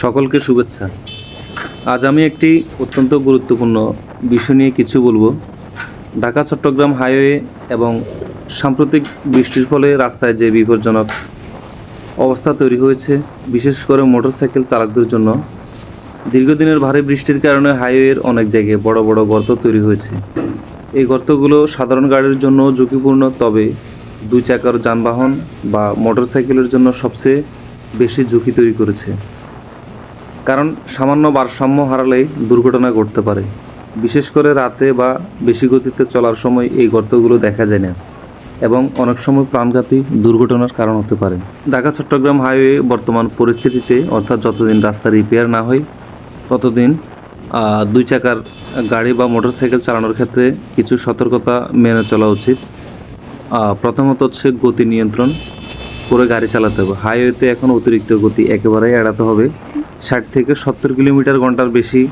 সকলকে শুভেচ্ছা। আজ আমি একটি অত্যন্ত গুরুত্বপূর্ণ বিষয় নিয়ে কিছু বলব। ঢাকা, চট্টগ্রাম হাইওয়ে এবং সাম্প্রতিক বৃষ্টির ফলে রাস্তায় যে বিপজ্জনক অবস্থা তৈরি হয়েছে, বিশেষ করে মোটরসাইকেল চালকদের জন্য, দীর্ঘদিনের ভারী বৃষ্টির কারণে হাইওয়ের অনেক জায়গায় বড় বড় গর্ত তৈরি হয়েছে। এই গর্তগুলো সাধারণ গাড়ির জন্য ঝুঁকিপূর্ণ, তবে দুই চাকার যানবাহন বা মোটরসাইকেলের জন্য সবচেয়ে বেশি ঝুঁকি তৈরি করেছে। কারণ সামান্য ভারসাম্য হারালেই দুর্ঘটনা ঘটতে পারে। বিশেষ করে রাতে বা বেশি গতিতে চলার সময় এই গর্তগুলো দেখা যায় না এবং অনেক সময় প্রাণঘাতী দুর্ঘটনার কারণ হতে পারে। ঢাকা, চট্টগ্রাম হাইওয়ে বর্তমান পরিস্থিতিতে অর্থাৎ যতদিন রাস্তা রিপেয়ার না হয়, ততদিন দুই চাকার গাড়ি বা মোটরসাইকেল চালানোর ক্ষেত্রে কিছু সতর্কতা মেনে চলা উচিত। প্রথমত হচ্ছে গতি নিয়ন্ত্রণ করে গাড়ি চালাতে হবে। হাইওয়েতে এখন অতিরিক্ত গতি একেবারেই এড়াতে হবে। ষাট থেকে সত্তর কিলোমিটার ঘণ্টার বেশি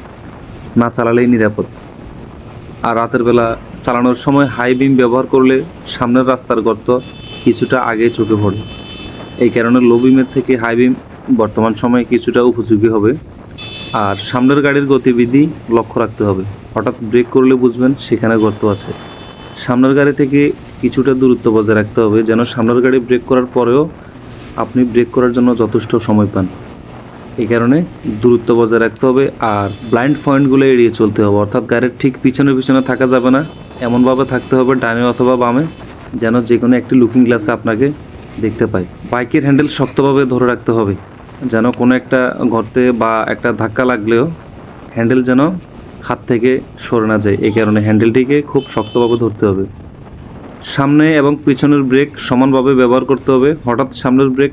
না চালালেই নিরাপদ। আর রাতের বেলা চালানোর সময় হাই বিম ব্যবহার করলে সামনের রাস্তার গর্ত কিছুটা আগে চোখে পড়ে। এই কারণে লো বিমের থেকে হাই বিম বর্তমান সময়ে কিছুটা উপযোগী হবে। আর সামনের গাড়ির গতিবিধি লক্ষ্য রাখতে হবে। হঠাৎ ব্রেক করলে বুঝবেন সেখানে গর্ত আছে। সামনের গাড়ি থেকে কিছুটা দূরত্ব বজায় রাখতে হবে যেন সামনের গাড়ি ব্রেক করার পরেও আপনি ব্রেক করার জন্য যথেষ্ট সময় পান। এই কারণে দূরত্ব বজায় রাখতে হবে আর ব্লাইন্ড পয়েন্টগুলো এড়িয়ে চলতে হবে। অর্থাৎ গাড়ির ঠিক পিছনে পিছনে থাকা যাবে না। এমনভাবে থাকতে হবে ডানে অথবা বামে, যেন যে কোনো একটি লুকিং গ্লাসে আপনাকে দেখতে পাই বাইকের হ্যান্ডেল শক্তভাবে ধরে রাখতে হবে, যেন কোনো একটা গর্তে বা একটা ধাক্কা লাগলেও হ্যান্ডেল যেন হাত থেকে সরে না যায়। এই কারণে হ্যান্ডেলটিকে খুব শক্তভাবে ধরতে হবে। সামনে এবং পিছনের ব্রেক সমানভাবে ব্যবহার করতে হবে। হঠাৎ সামনের ব্রেক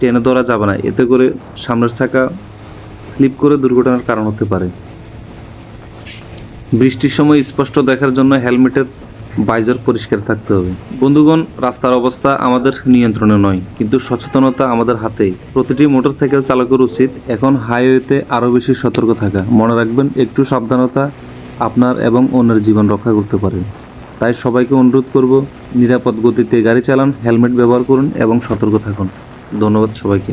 টেনে ধরা যাবে না। এতে করে সামনের চাকা স্লিপ করে দুর্ঘটনার কারণ হতে পারে। বৃষ্টির সময় স্পষ্ট দেখার জন্য হেলমেটের বাইজার পরিষ্কার থাকতে হবে। বন্ধুগণ, রাস্তার অবস্থা আমাদের নিয়ন্ত্রণে নয়, কিন্তু সচেতনতা আমাদের হাতেই প্রতিটি মোটর মোটরসাইকেল চালকের উচিত এখন হাইওয়েতে আরও বেশি সতর্ক থাকা। মনে রাখবেন, একটু সাবধানতা আপনার এবং অন্যের জীবন রক্ষা করতে পারে। তাই সবাইকে অনুরোধ করব, নিরাপদ গতিতে গাড়ি চালান, হেলমেট ব্যবহার করুন এবং সতর্ক থাকুন। ধন্যবাদ সবাইকে।